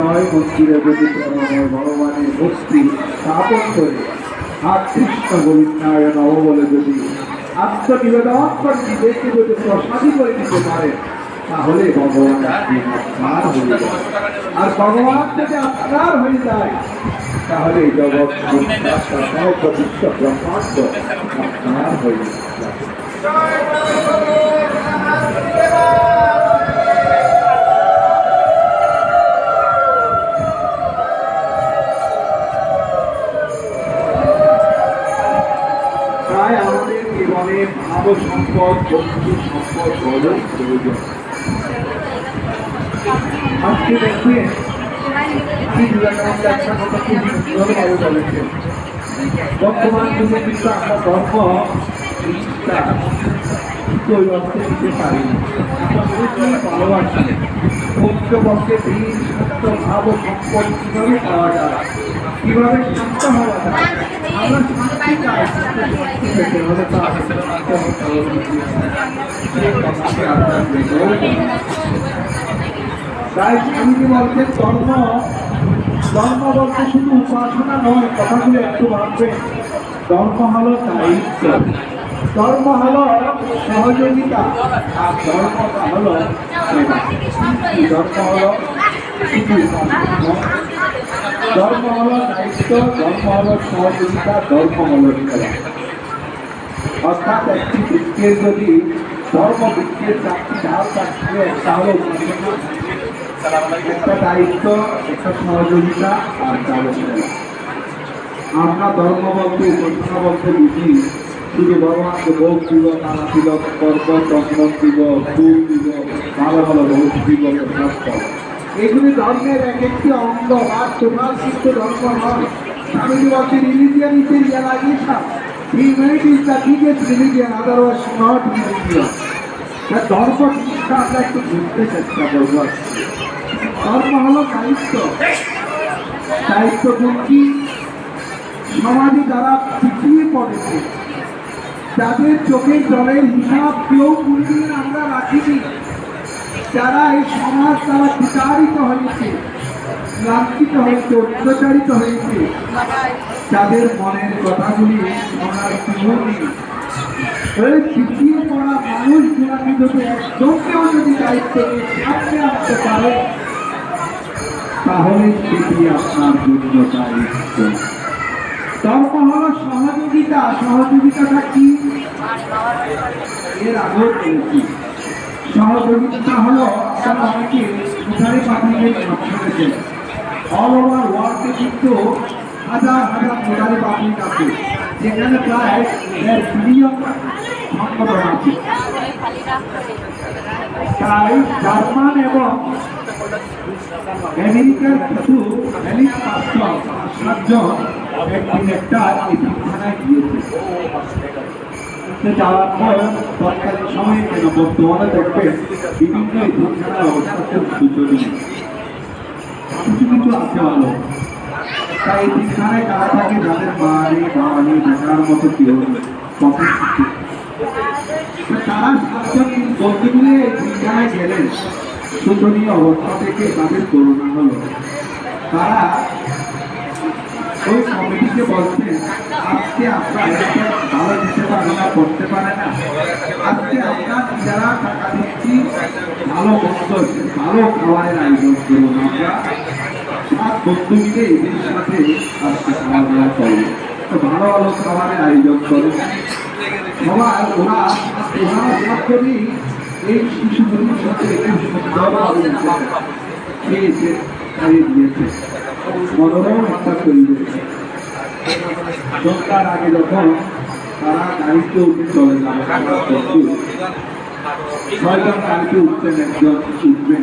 নয় মন্দিরে প্রণয় ভগবানের ভক্তি স্থাপন করে নব যদি আত্মনিবেদন তাহলে ভগবান আপনি আর ভগবান হয়ে তাহলে জগৎ বিশ্ব ব্রহ্মাণ্ড আপনার হয়ে আমাদের জীবনে ভাব সম্পদ, বন্ধু সম্পদ বড় প্রয়োজন। আজকে দেখবেন বর্তমান যুগে কিন্তু আমরা ধর্ম দিতে পারি ভালোবাসি। পক্ষে দিন, সত্য, ভাব সম্পদ কীভাবে পাওয়া যায়? কীভাবে শান্ত হওয়া যায়? তাই স্বামীজি বলছেন ধর্ম ধর্ম বলতে শুধু উপাসনা নয়, কথাগুলো একটু ভাববেন ধর্ম হলো দায়িত্ব। ধর্ম হলো সহযোগিতা, আর ধর্মটা হলো ধর্ম হলো শুধু উপাসনা। ধর্ম হলো দায়িত্ব ধর্ম হলো সহযোগিতা ধর্ম হলো সেবা অর্থাৎ একটি বৃক্ষের যদি ধর্ম বৃক্ষের চারটি ঢাল থাকবে একটা হলো উপাসনা একটা দায়িত্ব, একটা সহযোগিতা, আর তাহলে সেবা আমরা ধর্ম বলতে উপাসনা বলতে বুঝি। শুধু ভগবানকে ভোগ দিব তারা কর্ম চন্দন দিব, ফুল দিব, ভালো ভালো ভোগ দিব, প্রসাদ। এগুলি ধর্মের এক একটি অঙ্গ তোমার শিষ্ট ধর্ম নয়। আমি যে বলছি religion is a realization humanity is the biggest religion otherwise not religion ধর্ম শিক্ষা আমরা একটু বুঝতে চেষ্টা করব। ধর্ম হলো দায়িত্ব। দায়িত্ব কি সমাজে যারা পিছিয়ে পড়েছে যাদের চোখের জলের হিসাব কেউ কোনদিন আমরা রাখিনি। যারা এই সমাজ তারা বিতাড়িত হয়েছে, লাঞ্ছিত হয়েছে, অত্যাচারিত হয়েছে, তাদের মনের কথাগুলি কেউ নেই। ওই পিছিয়ে পড়া মানুষগুলাকে যদি একদম কেউ যদি দায়িত্বকে সামনে আনতে পারে, তাহলে সেটি আপনার জন্য দায়িত্ব। ধর্ম হলো সহযোগিতা, সহযোগিতাটা কি? এর আগেও বলেছি। সহযোগিতা হলো অনেকে উঠারে পাঠিয়ে শুনেছেন অল ওভার ওয়ার্ল্ডে কিন্তু হাজার হাজার উঠারে পাবলিক আছে, যেখানে প্রায় সংগঠন আছে। তাই জার্মান এবং আমেরিকার কিছু সাতজন একটা এতিমখানায় গিয়েছে। তো যাওয়ার পর তৎকালীন সময়ে কেন বর্তমানে দেখবেন বিভিন্ন কিছু কিছু আছে ভালো। তাই এতিমখানায় কারা থাকে যাদের বাড়ি বাড়ি দেখার মতো তারা সাতজন বলতে গেলে এতিমখানায় গেলেন শোচনীয় অবস্থা থেকে তাদের করোনা হলো। তারা ওই কমিটিকে বলছেন আজকে আপনারা ভালো দিতে পারে না করতে পারে না। আজকে আপনার যারা টাকা দিচ্ছি, ভালো বন্ধ ভালো খাবারের আয়োজন করুন আমরা। সাত বন্ধু এদের সাথে আজকে খাওয়া দাওয়া করব তো ভালো ভালো খাবারের আয়োজন করুন। সবাই ওরা ওরা সাতজনই এই শিশুগুলির সাথে খুব সুন্দরভাবে খেয়েছে খাইয়ে দিয়েছে। মনোরম একটা পরিবেশ সন্ধ্যার আগে যখন তারা গাড়িতে উঠে চলে যাবে ছয়জন গাড়িতে উঠছেন, একজন উঠবেন।